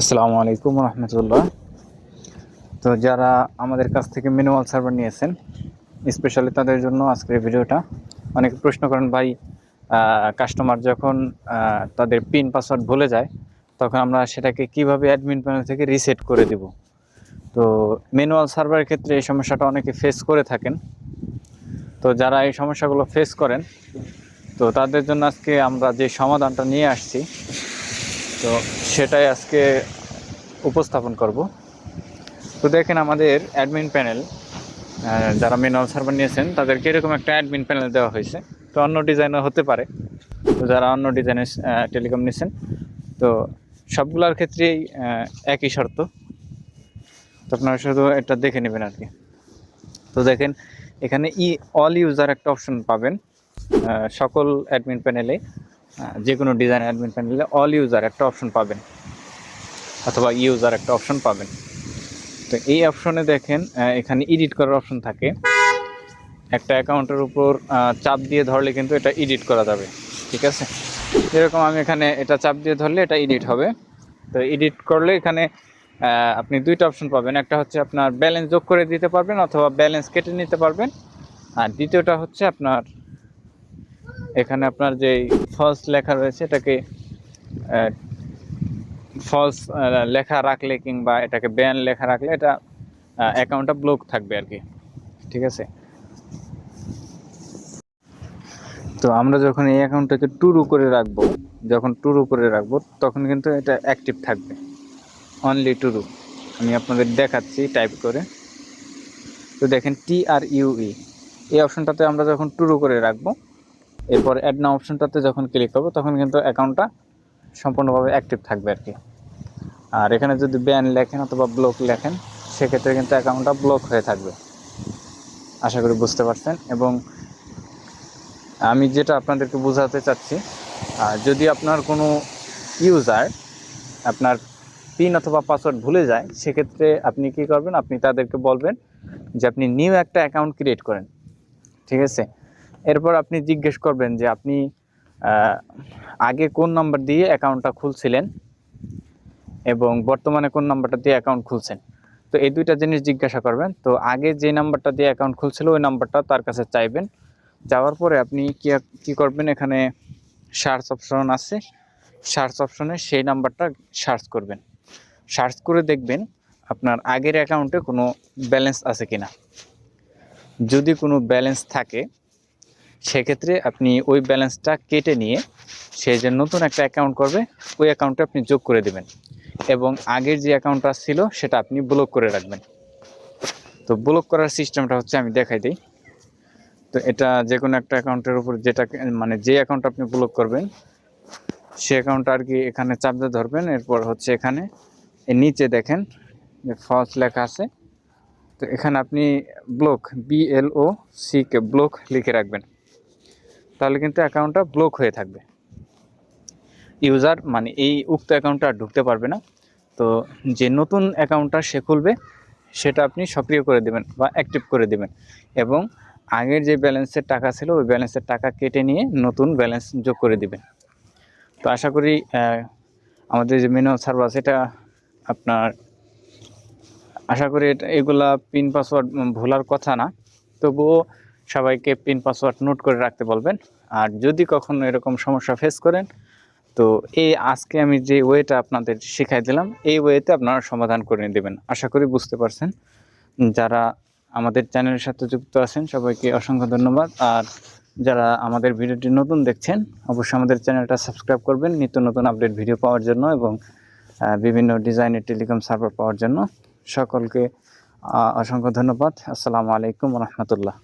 আসসালামু আলাইকুম রহমতুল্লাহ। তো যারা আমাদের কাছ থেকে ম্যানুয়াল সার্ভার নিয়েছেন, স্পেশালি তাদের জন্য আজকের ভিডিওটা, অনেকে প্রশ্ন করেন, ভাই কাস্টমার যখন তাদের পিন পাসওয়ার্ড ভুলে যায়, তখন আমরা সেটাকে কীভাবে অ্যাডমিন প্যানেল থেকে রিসেট করে দিব? তো ম্যানুয়াল সার্ভারের ক্ষেত্রে এই সমস্যাটা অনেকে ফেস করে থাকেন। তো যারা এই সমস্যাগুলো ফেস করেন, তো তাদের জন্য আজকে আমরা যে সমাধানটা নিয়ে আসছি তো সেটাই আজকে উপস্থাপন করব। তো দেখেন আমাদের অ্যাডমিন প্যানেল যারা ম্যানুয়াল সার্ভার নিয়েছেন, তাদেরকে এরকম একটা অ্যাডমিন প্যানেল দেওয়া হয়েছে। তো অন্য ডিজাইনও হতে পারে। তো যারা অন্য ডিজাইনের টেলিকম নিয়েছেন, তো সবগুলোর ক্ষেত্রেই একই শর্ত। তো আপনারা শুধু এটা দেখে নেবেন আর কি। তো দেখেন, এখানে ই অল ইউজার একটা অপশন পাবেন সকল অ্যাডমিন প্যানেলে যে কোনো ডিজাইন অ্যাডমিন প্যানেলে অল ইউজার একটা অপশন পাবেন। অথবা ইউজার একটা অপশন পাবেন। তো এই অপশনে দেখেন এখানে এডিট করার অপশন থাকে। একটা অ্যাকাউন্টের উপর চাপ দিয়ে ধরলে কিন্তু এটা এডিট করা যাবে, ঠিক আছে? যেরকম আমি এখানে এটা চাপ দিয়ে ধরলে এটা এডিট হবে। তো এডিট করলে এখানে আপনি দুইটা অপশন পাবেন। একটা হচ্ছে আপনার ব্যালেন্স যোগ করে দিতে পারবেন, অথবা ব্যালেন্স কেটে নিতে পারবেন। আর দ্বিতীয়টা হচ্ছে আপনার এখানে আপনার যে ফলস লেখা রয়েছে, এটাকে ফলস লেখা রাখলে কিংবা এটাকে ব্যান লেখা রাখলে এটা অ্যাকাউন্টটা ব্লক থাকবে আর কি। ঠিক আছে? তো আমরা যখন এই অ্যাকাউন্টটাকে টুরু করে রাখব, যখন টুরু করে রাখব, তখন কিন্তু এটা অ্যাক্টিভ থাকবে। অনলি টুরু। আমি আপনাদের দেখাচ্ছি টাইপ করে। তো দেখেন টি আর ইউই এই অপশনটাতে আমরা যখন টুরু করে রাখব এরপর অ্যাড না অপশনটাতে যখন ক্লিক করব, তখন কিন্তু অ্যাকাউন্টটা সম্পূর্ণভাবে অ্যাক্টিভ থাকবে আর কি। আর এখানে যদি ব্যান লেখেন অথবা ব্লক লেখেন, সেক্ষেত্রে কিন্তু অ্যাকাউন্টটা ব্লক হয়ে থাকবে। আশা করি বুঝতে পারছেন। এবং আমি যেটা আপনাদেরকে বোঝাতে চাচ্ছি যদি আপনার কোনো ইউজার আপনার পিন অথবা পাসওয়ার্ড ভুলে যায়, সেক্ষেত্রে আপনি কি করবেন? আপনি তাদেরকে বলবেন যে, আপনি নিউ একটা অ্যাকাউন্ট ক্রিয়েট করেন। ঠিক আছে? এরপর আপনি জিজ্ঞেস করবেন যে আপনি আগে কোন নাম্বার দিয়ে অ্যাকাউন্টটা খুলছিলেন এবং বর্তমানে কোন নাম্বারটা দিয়ে অ্যাকাউন্ট খুলছেন? তো এই দুইটা জিনিস জিজ্ঞাসা করবেন। তো আগে যে নাম্বারটা দিয়ে অ্যাকাউন্ট খুলছিল, ওই নাম্বারটা তার কাছে চাইবেন। যাওয়ার পরে আপনি কি কি করবেন? এখানে সার্চ অপশন আছে। সার্চ অপশনে সেই নাম্বারটা সার্চ করবেন। সার্চ করে দেখবেন আপনার আগের অ্যাকাউন্টে কোনো ব্যালেন্স আছে কিনা। যদি কোনো ব্যালেন্স থাকে সেক্ষেত্রে আপনি ওই ব্যালেন্সটা কেটে নিয়ে সে যে নতুন একটা অ্যাকাউন্ট করবে, ওই অ্যাকাউন্টে আপনি যোগ করে দেবেন। এবং আগের যে অ্যাকাউন্টটা ছিল, সেটা আপনি ব্লক করে রাখবেন। তো ব্লক করার সিস্টেমটা হচ্ছে, আমি দেখাই দিই। তো এটা যে কোনো একটা অ্যাকাউন্টের উপর যেটা মানে যে অ্যাকাউন্ট আপনি ব্লক করবেন, সে অ্যাকাউন্টটা আর কি এখানে চাপ দিয়ে ধরবেন। এরপর হচ্ছে এখানে নিচে দেখেন যে ফলস লেখা আছে। তো এখানে আপনি block BLO C K block লিখে রাখবেন। তাহলে কিন্তু অ্যাকাউন্টটা ব্লক হয়ে থাকবে। ইউজার মানে এই উক্ত অ্যাকাউন্টটা আর ঢুকতে পারবে না। তো যে নতুন অ্যাকাউন্টটা সে খুলবে, সেটা আপনি সক্রিয় করে দেবেন বা অ্যাক্টিভ করে দেবেন। এবং আগের যে ব্যালেন্সের টাকা ছিল, ওই ব্যালেন্সের টাকা কেটে নিয়ে নতুন ব্যালেন্স যোগ করে দিবেন। তো আশা করি আমাদের যে মেনু সার্ভার সেটা আপনার, আশা করি এগুলা পিন পাসওয়ার্ড ভোলার কথা না। তবুও সবাইকে পিন পাসওয়ার্ড নোট করে রাখতে বলবেন। আর যদি কখনো এরকম সমস্যা ফেস করেন, তো এই আজকে আমি যে ওয়েটা আপনাদের শেখাই দিলাম, এই ওয়েতে আপনারা সমাধান করে দেবেন আশা করি বুঝতে পারছেন। যারা আমাদের চ্যানেলের সাথে যুক্ত আছেন, সবাইকে অসংখ্য ধন্যবাদ। আর যারা আমাদের ভিডিওটি নতুন দেখছেন, অবশ্যই আমাদের চ্যানেলটা সাবস্ক্রাইব করবেন নিত্য নতুন আপডেট ভিডিও পাওয়ার জন্য এবং বিভিন্ন ডিজাইনের টেলিকম সার্ভার পাওয়ার জন্য। সকলকে অসংখ্য ধন্যবাদ। আসসালামু আলাইকুম রহমতুল্লাহ।